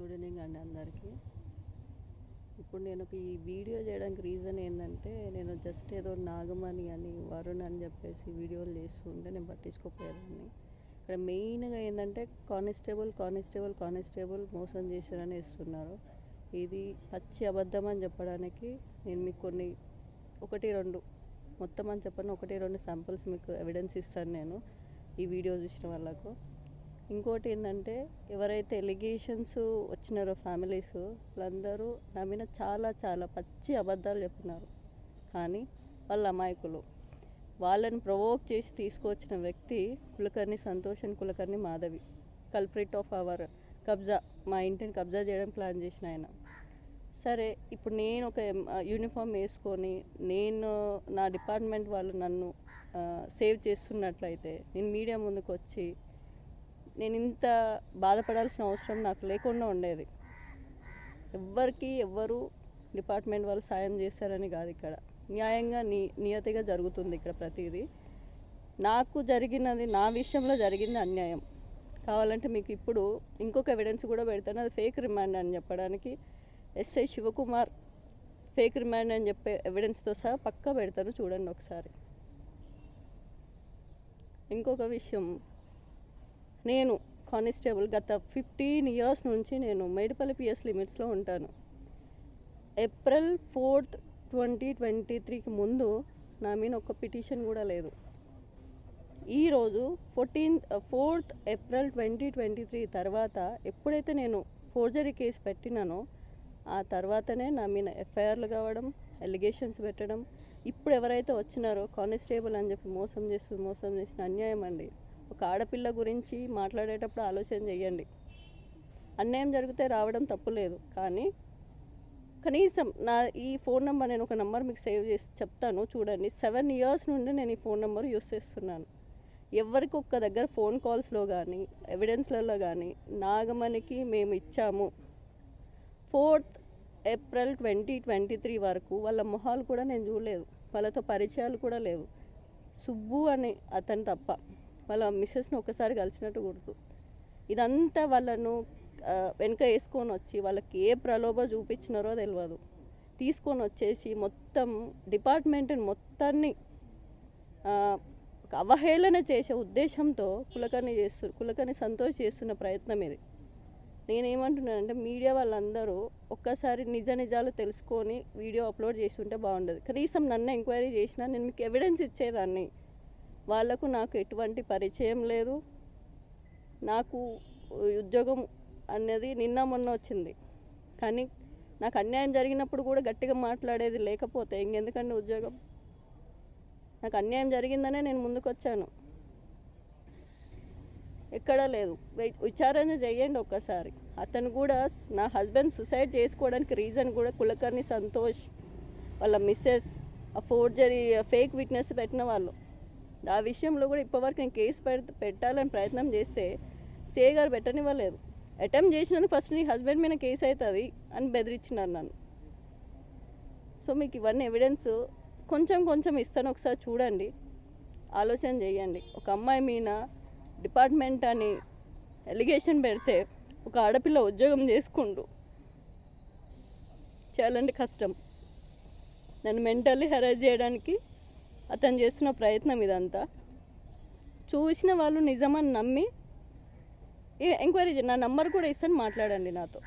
Good evening అండి అందరికీ. ఇప్పుడు నేను ఒక ఈ వీడియో చేయడానికి రీజన్ ఏంటంటే నేను జస్ట్ ఏదో నాగమణి అని వరుణ్ అని చెప్పేసి వీడియోలు చేస్తుంటే నేను పట్టించుకోపోయేదాన్ని ఇక్కడ మెయిన్గా ఏంటంటే కానిస్టేబుల్ కానిస్టేబుల్ కానిస్టేబుల్ మోసం చేశారని ఇస్తున్నారు ఇది పచ్చి అబద్ధం అని చెప్పడానికి నేను మీకు కొన్ని ఒకటి రెండు మొత్తం అని చెప్పను ఒకటి రెండు శాంపుల్స్ మీకు ఎవిడెన్స్ ఇస్తాను నేను ఈ వీడియో చూసిన వాళ్ళకు. ఇంకోటి ఏంటంటే ఎవరైతే ఎలిగేషన్స్ వచ్చినారో ఫ్యామిలీస్ వాళ్ళందరూ నమ్మిన చాలా చాలా పచ్చి అబద్ధాలు చెప్పినారు. కానీ వాళ్ళ అమాయకులు. వాళ్ళని ప్రొవోక్ చేసి తీసుకొచ్చిన వ్యక్తి Kulkarni Santosh and Kulkarni Madhavi. Culprit of our కబ్జా మా ఇంటిని కబ్జా చేయడం ప్లాన్ చేసిన ఆయన. సరే ఇప్పుడు నేను ఒక యూనిఫామ్ వేసుకొని నేను నా డిపార్ట్మెంట్ వాళ్ళు నన్ను సేవ్ చేస్తున్నట్లయితే నేను మీడియా ముందుకు వచ్చి నేను ఇంత బాధపడాల్సిన అవసరం నాకు లేకుండా ఉండేది. ఎవ్వరికి ఎవ్వరు డిపార్ట్మెంట్ వాళ్ళు సాయం చేస్తారని కాదు ఇక్కడ. న్యాయంగా నీ నియతిగా జరుగుతుంది ఇక్కడ ప్రతిదీ. నాకు జరిగినది నా విషయంలో జరిగింది అన్యాయం. కావాలంటే మీకు ఇప్పుడు ఇంకొక ఎవిడెన్స్ కూడా పెడతాను. అది ఫేక్ రిమాండ్ అని చెప్పడానికి ఎస్ఐ శివకుమార్ ఫేక్ రిమాండ్ అని చెప్పే ఎవిడెన్స్తో సహా పక్కా పెడతాను చూడండి ఒకసారి. ఇంకొక విషయం నేను కానిస్టేబుల్ గత ఫిఫ్టీన్ ఇయర్స్ నుంచి నేను మేడిపల్లి పిఎస్ లిమిట్స్లో ఉంటాను. ఏప్రిల్ ఫోర్త్ ట్వంటీ ట్వంటీ త్రీకి ముందు నా మీద ఒక పిటిషన్ కూడా లేదు. ఈరోజు fourteen fourth April twenty twenty three తర్వాత ఎప్పుడైతే నేను ఫోర్జరీ కేసు పెట్టినానో ఆ తర్వాతనే నా మీద ఎఫ్ఐఆర్లు కావడం ఎలిగేషన్స్ పెట్టడం ఇప్పుడు ఎవరైతే వచ్చినారో కానిస్టేబుల్ అని చెప్పి మోసం చేస్తూ మోసం చేసిన అన్యాయం అండి. ఒక ఆడపిల్ల గురించి మాట్లాడేటప్పుడు ఆలోచన చేయండి అన్యాయం జరిగితే రావడం తప్పు లేదు. కానీ కనీసం నా ఈ ఫోన్ నెంబర్ నేను ఒక నెంబర్ మీకు సేవ్ చేసి చెప్తాను. చూడండి సెవెన్ ఇయర్స్ నుండి నేను ఈ ఫోన్ నెంబర్ యూస్ చేస్తున్నాను. ఎవరికి ఒక్క దగ్గర ఫోన్ కాల్స్లో కానీ ఎవిడెన్స్లలో కానీ నాగమణికి మేము ఇచ్చాము. Fourth April twenty twenty three వరకు వాళ్ళ మొహాలు కూడా నేను చూడలేదు. వాళ్ళతో పరిచయాలు కూడా లేవు. సుబ్బు అని అతను తప్ప. వాళ్ళ మిస్సెస్ని ఒకసారి కలిసినట్టు గుర్తు. ఇదంతా వాళ్ళను వెనుక వెనక వేసుకొని వచ్చి వాళ్ళకి ఏ ప్రలోభ చూపించినారో తెలియదు తీసుకొని వచ్చేసి మొత్తం డిపార్ట్మెంట్ని మొత్తాన్ని అవహేళన చేసే ఉద్దేశంతో కులకర్ణి చేస్తు కులకర్ణి సంతోష్ చేస్తున్న ప్రయత్నం ఇది. నేనేమంటున్నానంటే మీడియా వాళ్ళందరూ ఒక్కసారి నిజ నిజాలు తెలుసుకొని వీడియో అప్లోడ్ చేసి ఉంటే బాగుండదు. కనీసం నన్ను ఎంక్వైరీ చేసినా నేను మీకు ఎవిడెన్స్ ఇచ్చేదాన్ని. వాళ్ళకు నాకు ఎటువంటి పరిచయం లేదు. నాకు ఉద్యోగం అనేది నిన్న మొన్న వచ్చింది. కానీ నాకు అన్యాయం జరిగినప్పుడు కూడా గట్టిగా మాట్లాడేది లేకపోతే ఇంకెందుకండి ఉద్యోగం? నాకు అన్యాయం జరిగిందనే నేను ముందుకు వచ్చాను ఎక్కడా లేదు. విచారణ చేయండి ఒక్కసారి. అతను కూడా నా హస్బెండ్ సుసైడ్ చేసుకోవడానికి రీజన్ కూడా కులకర్ణి సంతోష్ వాళ్ళ మిస్సెస్ ఆ ఫోర్జరీ ఫేక్ విట్నెస్ పెట్టిన వాళ్ళు. ఆ విషయంలో కూడా ఇప్పటివరకు నేను కేసు పెడ పెట్టాలని ప్రయత్నం చేస్తే సే గారు పెట్టనివ్వలేదు. అటెంప్ట్ చేసినందుకు ఫస్ట్ నీ హస్బెండ్ మీద కేసు అవుతుంది అని బెదిరించినారు నన్ను. సో మీకు ఇవన్నీ ఎవిడెన్స్ కొంచెం కొంచెం ఇస్తాను ఒకసారి చూడండి. ఆలోచన చేయండి. ఒక అమ్మాయి మీద డిపార్ట్మెంట్ అని ఎలిగేషన్ పెడితే ఒక ఆడపిల్ల ఉద్యోగం చేసుకుంటూ చేయాలంటే కష్టం. నన్ను మెంటల్లీ హెరాజ్ చేయడానికి అతను చేస్తున్న ప్రయత్నం ఇదంతా. చూసిన వాళ్ళు నిజమని నమ్మి ఎంక్వైరీ నా నంబర్ కూడా ఇస్తాను మాట్లాడండి నాతో.